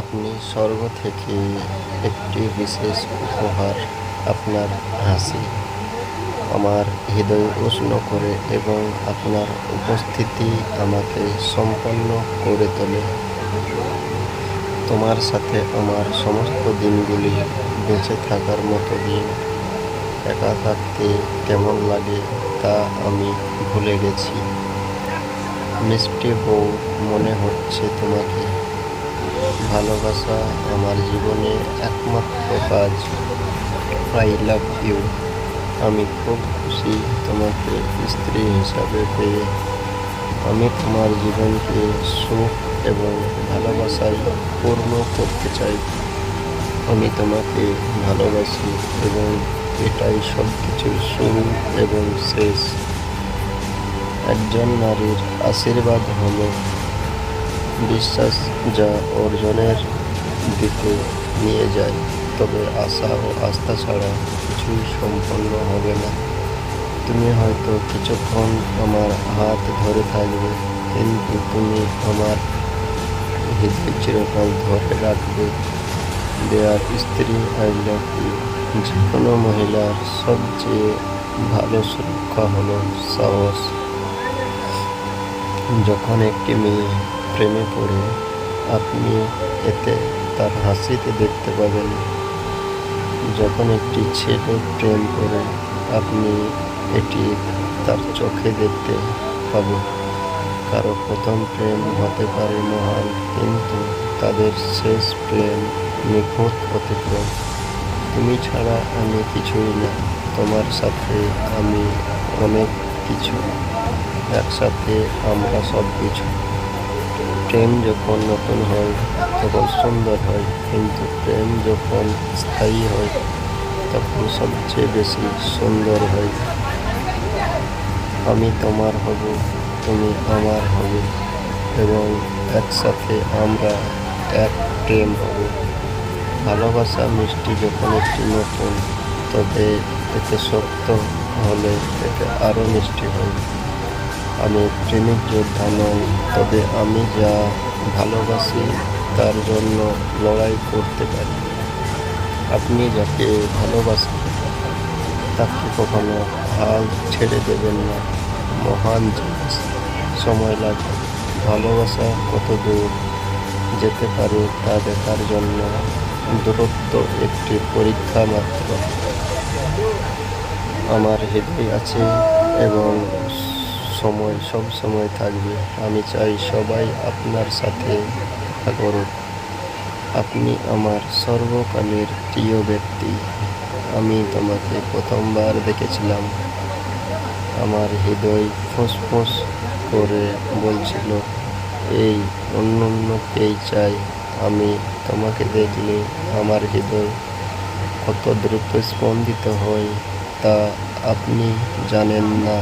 আপনি স্বর্গ থেকে একটি বিশেষ উপহার আপনার হাসি, আমার হৃদয় উষ্ণ করে এবং আপনার উপস্থিতি আমাকে সম্পন্ন করে তোলে। তোমার সাথে আমার সমস্ত দিনগুলি বেঁচে থাকার মতো দিন একা থাকতে কেমন লাগে তা আমি ভুলে গেছি। মিষ্টি বউ, মনে হচ্ছে তোমাকে। ভালোবাসা আমার জীবনে একমাত্র কাজ। আই লাভ ইউ আমি খুব খুশি তোমাকে স্ত্রী হিসাবে পেয়ে। আমি তোমার জীবনকে সুখ এবং ভালোবাসায় পূর্ণ করতে চাই। আমি তোমাকে ভালোবাসি এবং এটাই সব কিছুর শুরু এবং শেষ। একজন নারীর আশীর্বাদ হলো বিশ্বাস যা অর্জনের দিকে নিয়ে যায়, তবে আশা ও আস্থা ছাড়া কিছুই সম্পন্ন হবে না। তুমি হয়তো কিছুক্ষণ আমার হাত ধরে থাকবে, কিন্তু তুমি আমার হৃদয় চিরকাল ধরে রাখবে। দেয়ার স্ত্রী আই লাভ ইউ যে কোনো মহিলার সবচেয়ে ভালো সুরক্ষা হলো সাহস। যখন একটি মেয়ে প্রেমে পড়ে আপনি এতে তার হাসিতে দেখতে পাবেন। যখন একটি ছেলে প্রেম করে, আপনি এটি তার চোখে দেখতে পাবেন। কারও প্রথম প্রেম হতে পারে মহান, কিন্তু তাদের শেষ প্রেম নিখুঁত অতিক্রম। তুমি ছাড়া আমি কিছুই না, তোমার সাথে আমি অনেক কিছু। একসাথে আমরা সব কিছু প্রেম যখন নতুন হয়, তখন সুন্দর হয়, কিন্তু প্রেম যখন স্থায়ী হয়, তখন সবচেয়ে বেশি সুন্দর হয়। আমি তোমার হব, তুমি আমার হবে, এবং একসাথে আমরা এক প্রেম হব। ভালোবাসা মিষ্টি যখন একটি নতুন, তবে এতে সত্য হলে এতে আরও মিষ্টি হয়। আমি প্রেমিক যোদ্ধা নই তবে আমি যা ভালোবাসি তার জন্য লড়াই করতে পারি। আপনি যাকে ভালোবাসেন, তাকে কখনো হাল ছেড়ে দেবেন না। মহান জিনিস, সময় লাগে। ভালোবাসা কত দূর যেতে পারে তা দেখার জন্য দূরত্ব একটি পরীক্ষা মাত্র। আমার হৃদয় আছে এবং সময়, সব সময় থাকবে। আমি চাই সবাই আপনার সাথে দেখা করুক। আপনি আমার সর্বকালের প্রিয় ব্যক্তি। আমি তোমাকে প্রথমবার দেখেছিলাম। আমার হৃদয় ফুসফুস করে বলছিল, এই অন্য অন্য অন্যকেই চাই। আমি তোমাকে দেখলে আমার হৃদয় কত দ্রুত স্পন্দিত হয়, তা আপনি জানেন না।